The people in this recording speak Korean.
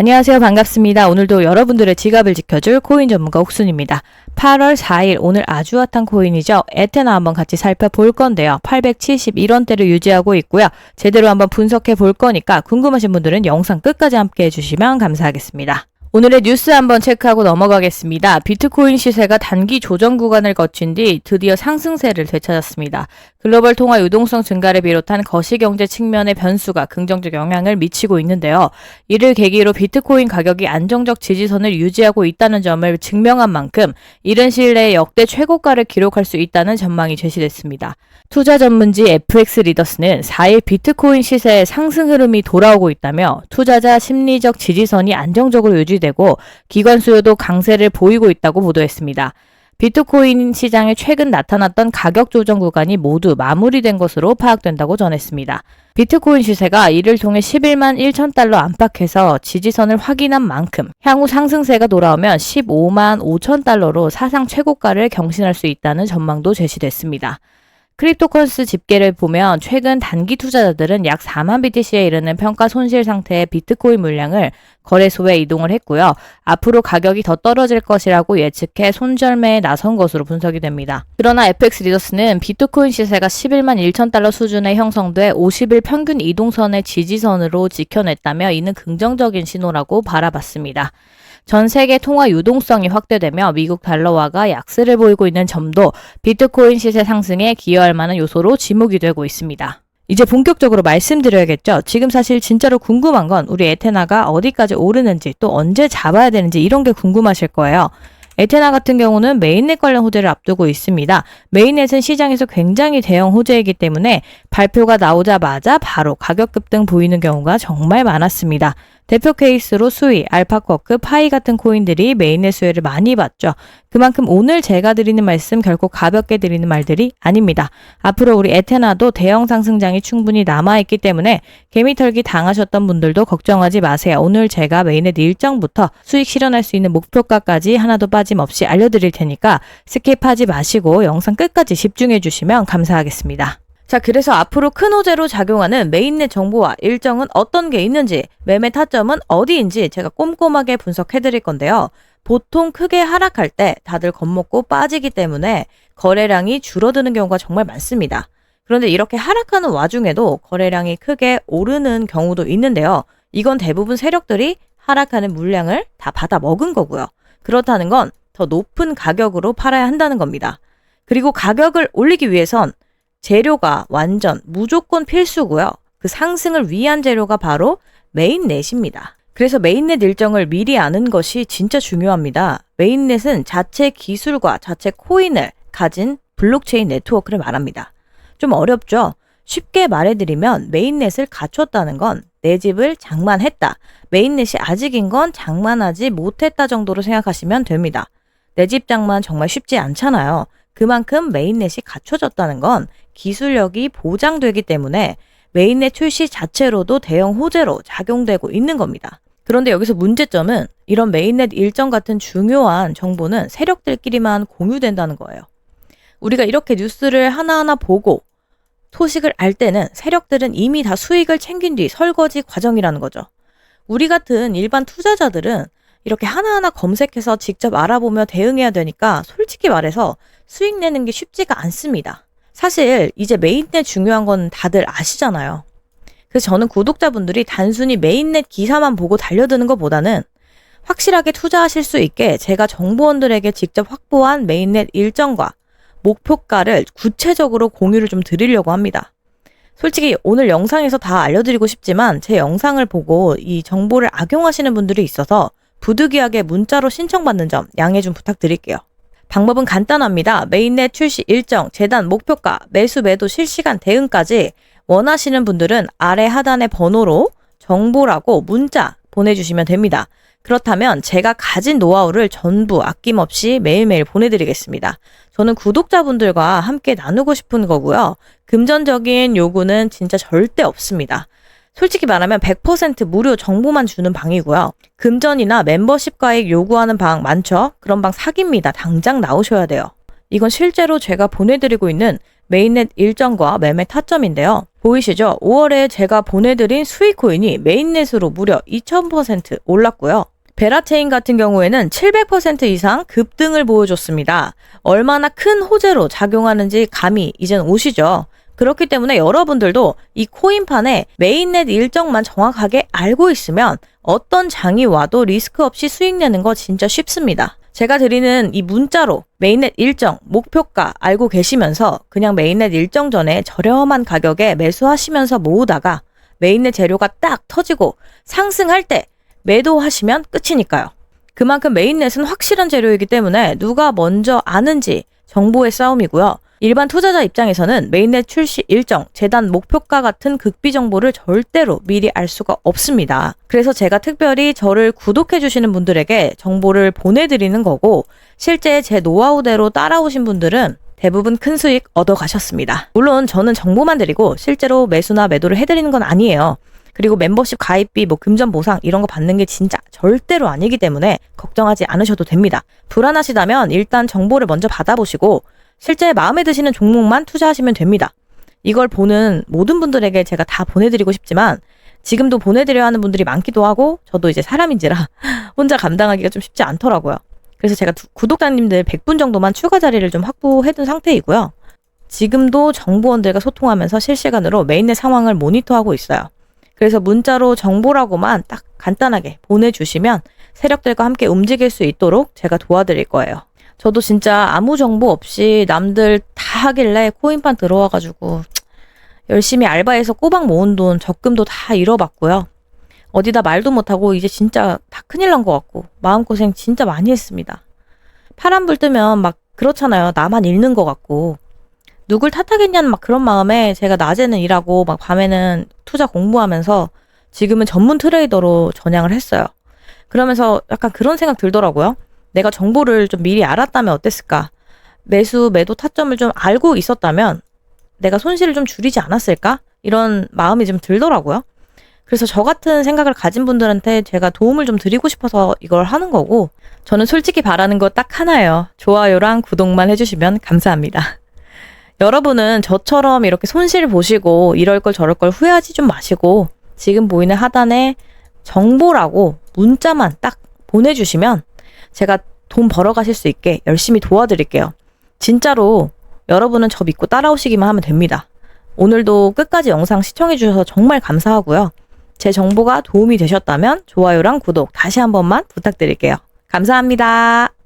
안녕하세요. 반갑습니다. 오늘도 여러분들의 지갑을 지켜줄 코인 전문가 옥순입니다. 8월 4일 오늘 아주 핫한 코인이죠. 에테나 한번 같이 살펴볼 건데요. 871원대를 유지하고 있고요. 제대로 한번 분석해 볼 거니까 궁금하신 분들은 영상 끝까지 함께 해주시면 감사하겠습니다. 오늘의 뉴스 한번 체크하고 넘어가겠습니다. 비트코인 시세가 단기 조정 구간을 거친 뒤 드디어 상승세를 되찾았습니다. 글로벌 통화 유동성 증가를 비롯한 거시경제 측면의 변수가 긍정적 영향을 미치고 있는데요. 이를 계기로 비트코인 가격이 안정적 지지선을 유지하고 있다는 점을 증명한 만큼 이른 시일 내에 역대 최고가를 기록할 수 있다는 전망이 제시됐습니다. 투자 전문지 FX 리더스는 4일 비트코인 시세의 상승 흐름이 돌아오고 있다며 투자자 심리적 지지선이 안정적으로 유지 되고 기관 수요도 강세를 보이고 있다고 보도했습니다. 비트코인 시장에 최근 나타났던 가격 조정 구간이 모두 마무리된 것으로 파악된다고 전했습니다. 비트코인 시세가 이를 통해 11만 1천 달러 안팎에서 지지선을 확인한 만큼 향후 상승세가 돌아오면 15만 5천 달러로 사상 최고가를 경신할 수 있다는 전망도 제시됐습니다. 크립토컨스 집계를 보면 최근 단기 투자자들은 약 4만 BTC에 이르는 평가 손실 상태의 비트코인 물량을 거래소에 이동을 했고요. 앞으로 가격이 더 떨어질 것이라고 예측해 손절매에 나선 것으로 분석이 됩니다. 그러나 FX 리더스는 비트코인 시세가 11만 1천 달러 수준에 형성돼 50일 평균 이동선의 지지선으로 지켜냈다며 이는 긍정적인 신호라고 바라봤습니다. 전 세계 통화 유동성이 확대되며 미국 달러화가 약세를 보이고 있는 점도 비트코인 시세 상승에 기여할 만한 요소로 지목이 되고 있습니다. 이제 본격적으로 말씀드려야겠죠. 지금 사실 진짜로 궁금한 건 우리 에테나가 어디까지 오르는지 또 언제 잡아야 되는지 이런 게 궁금하실 거예요. 에테나 같은 경우는 메인넷 관련 호재를 앞두고 있습니다. 메인넷은 시장에서 굉장히 대형 호재이기 때문에 발표가 나오자마자 바로 가격 급등 보이는 경우가 정말 많았습니다. 대표 케이스로 수위, 알파쿼크, 파이 같은 코인들이 메인넷 수혜를 많이 받죠. 그만큼 오늘 제가 드리는 말씀 결코 가볍게 드리는 말들이 아닙니다. 앞으로 우리 에테나도 대형 상승장이 충분히 남아있기 때문에 개미털기 당하셨던 분들도 걱정하지 마세요. 오늘 제가 메인넷 일정부터 수익 실현할 수 있는 목표가까지 하나도 빠짐없이 알려드릴 테니까 스킵하지 마시고 영상 끝까지 집중해 주시면 감사하겠습니다. 자, 그래서 앞으로 큰 호재로 작용하는 메인넷 정보와 일정은 어떤 게 있는지, 매매 타점은 어디인지 제가 꼼꼼하게 분석해 드릴 건데요. 보통 크게 하락할 때 다들 겁먹고 빠지기 때문에 거래량이 줄어드는 경우가 정말 많습니다. 그런데 이렇게 하락하는 와중에도 거래량이 크게 오르는 경우도 있는데요. 이건 대부분 세력들이 하락하는 물량을 다 받아 먹은 거고요. 그렇다는 건 더 높은 가격으로 팔아야 한다는 겁니다. 그리고 가격을 올리기 위해선 재료가 완전 무조건 필수고요. 그 상승을 위한 재료가 바로 메인넷입니다. 그래서 메인넷 일정을 미리 아는 것이 진짜 중요합니다. 메인넷은 자체 기술과 자체 코인을 가진 블록체인 네트워크를 말합니다. 좀 어렵죠? 쉽게 말해드리면 메인넷을 갖췄다는 건 내 집을 장만했다. 메인넷이 아직인 건 장만하지 못했다 정도로 생각하시면 됩니다. 내 집 장만 정말 쉽지 않잖아요. 그만큼 메인넷이 갖춰졌다는 건 기술력이 보장되기 때문에 메인넷 출시 자체로도 대형 호재로 작용되고 있는 겁니다. 그런데 여기서 문제점은 이런 메인넷 일정 같은 중요한 정보는 세력들끼리만 공유된다는 거예요. 우리가 이렇게 뉴스를 하나하나 보고 소식을 알 때는 세력들은 이미 다 수익을 챙긴 뒤 설거지 과정이라는 거죠. 우리 같은 일반 투자자들은 이렇게 하나하나 검색해서 직접 알아보며 대응해야 되니까 솔직히 말해서 수익 내는 게 쉽지가 않습니다. 사실 이제 메인넷 중요한 건 다들 아시잖아요. 그래서 저는 구독자분들이 단순히 메인넷 기사만 보고 달려드는 것보다는 확실하게 투자하실 수 있게 제가 정보원들에게 직접 확보한 메인넷 일정과 목표가를 구체적으로 공유를 좀 드리려고 합니다. 솔직히 오늘 영상에서 다 알려드리고 싶지만 제 영상을 보고 이 정보를 악용하시는 분들이 있어서 부득이하게 문자로 신청받는 점 양해 좀 부탁드릴게요. 방법은 간단합니다. 메인넷 출시 일정, 재단 목표가, 매수 매도 실시간 대응까지 원하시는 분들은 아래 하단의 번호로 정보라고 문자 보내주시면 됩니다. 그렇다면 제가 가진 노하우를 전부 아낌없이 매일매일 보내드리겠습니다. 저는 구독자분들과 함께 나누고 싶은 거고요. 금전적인 요구는 진짜 절대 없습니다. 솔직히 말하면 100% 무료 정보만 주는 방이고요. 금전이나 멤버십 가액 요구하는 방 많죠? 그런 방 사기입니다. 당장 나오셔야 돼요. 이건 실제로 제가 보내드리고 있는 메인넷 일정과 매매 타점인데요. 보이시죠? 5월에 제가 보내드린 수익 코인이 메인넷으로 무려 2000% 올랐고요. 베라체인 같은 경우에는 700% 이상 급등을 보여줬습니다. 얼마나 큰 호재로 작용하는지 감이 이젠 오시죠? 그렇기 때문에 여러분들도 이 코인판에 메인넷 일정만 정확하게 알고 있으면 어떤 장이 와도 리스크 없이 수익 내는 거 진짜 쉽습니다. 제가 드리는 이 문자로 메인넷 일정, 목표가 알고 계시면서 그냥 메인넷 일정 전에 저렴한 가격에 매수하시면서 모으다가 메인넷 재료가 딱 터지고 상승할 때 매도하시면 끝이니까요. 그만큼 메인넷은 확실한 재료이기 때문에 누가 먼저 아는지 정보의 싸움이고요. 일반 투자자 입장에서는 메인넷 출시 일정, 재단 목표가 같은 극비 정보를 절대로 미리 알 수가 없습니다. 그래서 제가 특별히 저를 구독해 주시는 분들에게 정보를 보내드리는 거고 실제 제 노하우대로 따라오신 분들은 대부분 큰 수익 얻어 가셨습니다. 물론 저는 정보만 드리고 실제로 매수나 매도를 해드리는 건 아니에요. 그리고 멤버십 가입비, 뭐 금전 보상 이런 거 받는 게 진짜 절대로 아니기 때문에 걱정하지 않으셔도 됩니다. 불안하시다면 일단 정보를 먼저 받아보시고 실제 마음에 드시는 종목만 투자하시면 됩니다. 이걸 보는 모든 분들에게 제가 다 보내드리고 싶지만 지금도 보내드려야 하는 분들이 많기도 하고 저도 이제 사람인지라 혼자 감당하기가 좀 쉽지 않더라고요. 그래서 제가 두- 구독자님들 100분 정도만 추가 자리를 좀 확보해둔 상태이고요. 지금도 정보원들과 소통하면서 실시간으로 메인의 상황을 모니터하고 있어요. 그래서 문자로 정보라고만 딱 간단하게 보내주시면 세력들과 함께 움직일 수 있도록 제가 도와드릴 거예요. 저도 진짜 아무 정보 없이 남들 다 하길래 코인판 들어와가지고 열심히 알바해서 꼬박 모은 돈 적금도 다 잃어봤고요. 어디다 말도 못하고 이제 진짜 다 큰일 난 것 같고 마음고생 진짜 많이 했습니다. 파란불 뜨면 막 그렇잖아요. 나만 잃는 것 같고 누굴 탓하겠냐는 막 그런 마음에 제가 낮에는 일하고 막 밤에는 투자 공부하면서 지금은 전문 트레이더로 전향을 했어요. 그러면서 약간 그런 생각 들더라고요. 내가 정보를 좀 미리 알았다면 어땠을까? 매수, 매도 타점을 좀 알고 있었다면 내가 손실을 좀 줄이지 않았을까? 이런 마음이 좀 들더라고요. 그래서 저 같은 생각을 가진 분들한테 제가 도움을 좀 드리고 싶어서 이걸 하는 거고, 저는 솔직히 바라는 거 딱 하나예요. 좋아요랑 구독만 해주시면 감사합니다. 여러분은 저처럼 이렇게 손실 보시고 이럴 걸 저럴 걸 후회하지 좀 마시고, 지금 보이는 하단에 정보라고 문자만 딱 보내주시면 제가 돈 벌어 가실 수 있게 열심히 도와드릴게요. 진짜로 여러분은 저 믿고 따라오시기만 하면 됩니다. 오늘도 끝까지 영상 시청해주셔서 정말 감사하고요. 제 정보가 도움이 되셨다면 좋아요랑 구독 다시 한 번만 부탁드릴게요. 감사합니다.